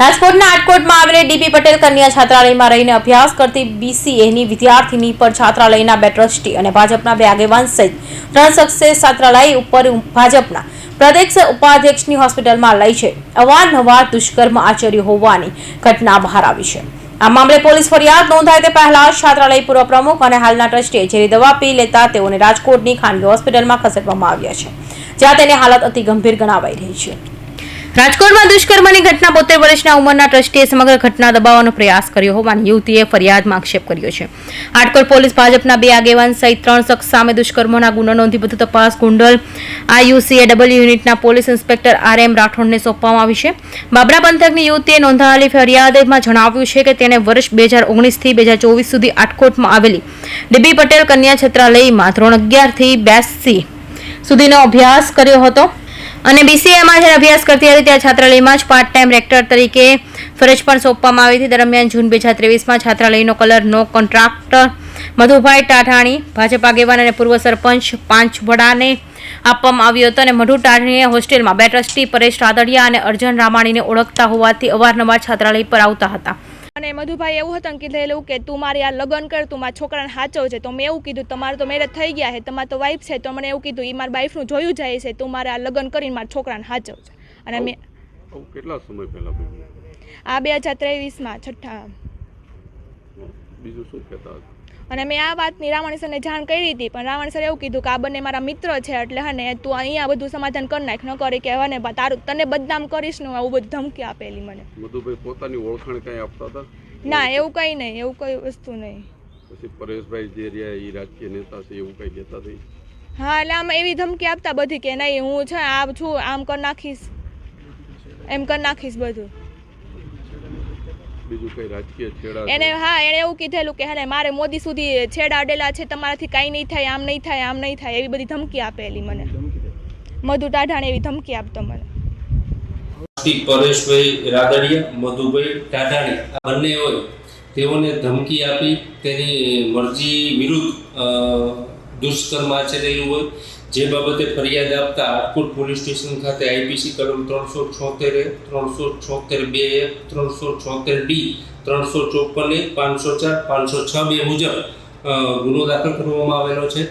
રાજકોટના આટકોટમાં આવેલી ડીપી પટેલ કન્યા છાત્રાલયમાં રહીને અભ્યાસ કરતી બીસીએની વિદ્યાર્થીની પર છાત્રાલયના બે ટ્રસ્ટી અને ભાજપના બે આગેવાન સહિત ત્રણ શખ્સે છાત્રાલય ઉપર ભાજપના પ્રદેશ ઉપાધ્યક્ષની હોસ્પિટલમાં લઈ છે. અવારનવાર દુષ્કર્મ આચર્યું હોવાની ઘટના બહાર આવી છે. આ મામલે પોલીસ ફરિયાદ નોંધાય તે પહેલા છાત્રાલય પૂર્વ પ્રમુખ અને હાલના ટ્રસ્ટીએ ઝેરી દવા પી લેતા તેઓને રાજકોટની ખાનગી હોસ્પિટલમાં ખસેડવામાં આવ્યા છે, જ્યાં તેની હાલત અતિ ગંભીર ગણાવાઈ રહી છે. રાજકોટમાં દુષ્કર્મની ઘટના બોતેર વર્ષના ઉંમરના ટ્રસ્ટીએ સમગ્ર ઘટના દબાવવાનો પ્રયાસ કર્યો હોવાની યુવતીએ ફરિયાદમાં આક્ષેપ કર્યો છે. હાટકોટ પોલીસ ભાજપના બે આગેવાન સહિત ત્રણ શખ્સ સામે દુષ્કર્મના ગુનો નોંધી વધુ તપાસ ગુંડલ આઈયુસીએ ડબલ્યુ યુનિટના પોલીસ ઇન્સ્પેક્ટર આર એમ રાઠોડને સોંપવામાં આવી છે. બાબરા પંથકની યુવતીએ નોંધાયેલી ફરિયાદમાં જણાવ્યું છે કે તેણે વર્ષ બે હજાર ઓગણીસથી બે હજાર ચોવીસ સુધી આટકોટમાં આવેલી ડીબી પટેલ કન્યા છત્રાલયમાં ધોરણ અગિયારથી બેસી સુધીનો અભ્યાસ કર્યો હતો. અને બીસીએમાં જ્યારે અભ્યાસ કરતી હતી ત્યાં છાત્રાલયમાં જ પાર્ટ ટાઈમ રેક્ટર તરીકે ફરજ પણ સોંપવામાં આવી હતી. દરમિયાન જૂન બે હજાર ત્રેવીસમાં છાત્રાલયનો કલર નો કોન્ટ્રાક્ટર મધુભાઈ ટાઠાણી ભાજપ આગેવાન અને પૂર્વ સરપંચ પાંચ વડાને આપવામાં આવ્યો હતો અને મધુ ટાઠાણીએ હોસ્ટેલમાં બે ટ્રસ્ટી પરેશ રાદડિયા અને અર્જન રામાણીને ઓળખતા હોવાથી અવારનવાર છાત્રાલય પર આવતા હતા. અને મધુભાઈ એવું હતું ને એવું કે તું મારી આ લગ્ન કર તું મારા છોકરાને હાચવ છે. તો મેં એવું કીધું તમારે તો મેરેજ થઈ ગયા છે તમારે તો વાઈફ છે. તો મને એવું કીધું એ મારા વાઈફનું જોયું જાય છે તું મારે આ લગ્ન કરીને મારા છોકરાને હાચવ છે. અને મેં કેટલા સમય પહેલા આ બે હજાર ત્રેવીસમાં છઠ્ઠા. બીજું શું કહેતા હતા? અને મેં આ વાતની રાવણ સરને જાણ કરી હતી પણ રાવણ સર એવું કીધું કે આ બંને મારા મિત્ર છે એટલે હને તું અહીંયા બધું સમાધાન કરી નાખ ન કરી કે હને બા તારું તને બદનામ કરીશ ને આવું બધું ધમકી આપેલી મને. મધુભાઈ પોતાની ઓળખાણ કઈ આપતા હતા? ના એવું કંઈ નહીં એવું કઈ વસ્તુ નહીં. પછી પરેશભાઈ જે રહ્યા એ રાજકીય નેતા છે એવું કઈ કહેતા થઈ હા એટલે આમ એવી ધમકી આપતા બધી કે નહીં હું છે આમ છું આમ કરી નાખીશ. એમ કરી નાખીશ બધું. બીજું કઈ રાજકીય છેડા એને હા એણે એવું કીધેલું કે હે મારે મોદી સુધી છેડા અડેલા છે તમારાથી કાંઈ નહીં થાય આમ નહીં થાય આમ નહીં થાય એવી બધી ધમકી આપેલી મને. મધુ ટાઢાણે એવી ધમકી આપતો મને. શ્રી પરેશભાઈ રાદડિયા મધુભાઈ ટાઢાણી આ બંને હોય તેઓને ધમકી આપી તેની મરજી વિરુદ્ધ દુષ્કર્મ આચરેલું હોય, જે બાબતે ફરિયાદ આપતા રાજકોટ પોલીસ સ્ટેશન ખાતે આઈપીસી કલમ ત્રણસો છોતેર ત્રણસો છોતેર બે એક ત્રણસો છોતેર ડી, ત્રણસો ચોપન એક, પાંચસો ચાર, પાંચસો છ બે મુજબ ગુનો દાખલ કરવામાં આવેલો છે.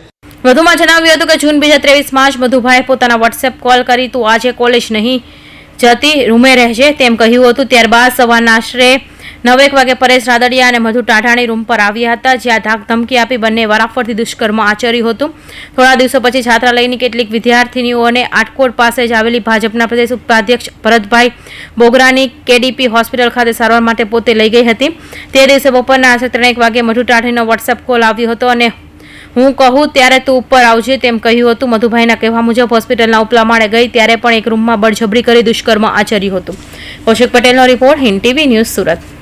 વધુમાં જણાવ્યું હતું કે જૂન બે હજાર માર્ચ મધુભાઈએ પોતાના વોટ્સએપ કોલ કરી, તું આજે કોલેજ નહીં જતી, રૂમે રહેજે, તેમ કહ્યું હતું. ત્યારબાદ સવારના આશરે નવેક વાગે પરેશ રાદડિયા અને મધુ ટાઢાણી રૂમ પર આવ્યા હતા જ્યાં ધાક ધમકી આપી બંને વરાફરથી દુષ્કર્મ આચર્યું હતું. થોડા દિવસો પછી છાત્રાલયની કેટલીક વિદ્યાર્થીનીઓને આટકોટ પાસે જ આવેલી ભાજપના પ્રદેશ ઉપાધ્યક્ષ ભરતભાઈ બોગરાની કેડીપી હોસ્પિટલ ખાતે સારવાર માટે પોતે લઈ ગઈ હતી. તે દિવસે બપોરના આશરે ત્રણેક વાગે મધુ ટાઢીનો વોટ્સએપ કોલ આવ્યો હતો અને હું કહું, ત્યારે તું ઉપર આવજે તેમ કહ્યું હતું. મધુભાઈના કહેવા મુજબ હોસ્પિટલના ઉપલા માળે ગઈ, ત્યારે પણ એક રૂમમાં બળજબરી કરી દુષ્કર્મ આચર્યું હતું. કૌશિક પટેલનો report Hind TV news Surat.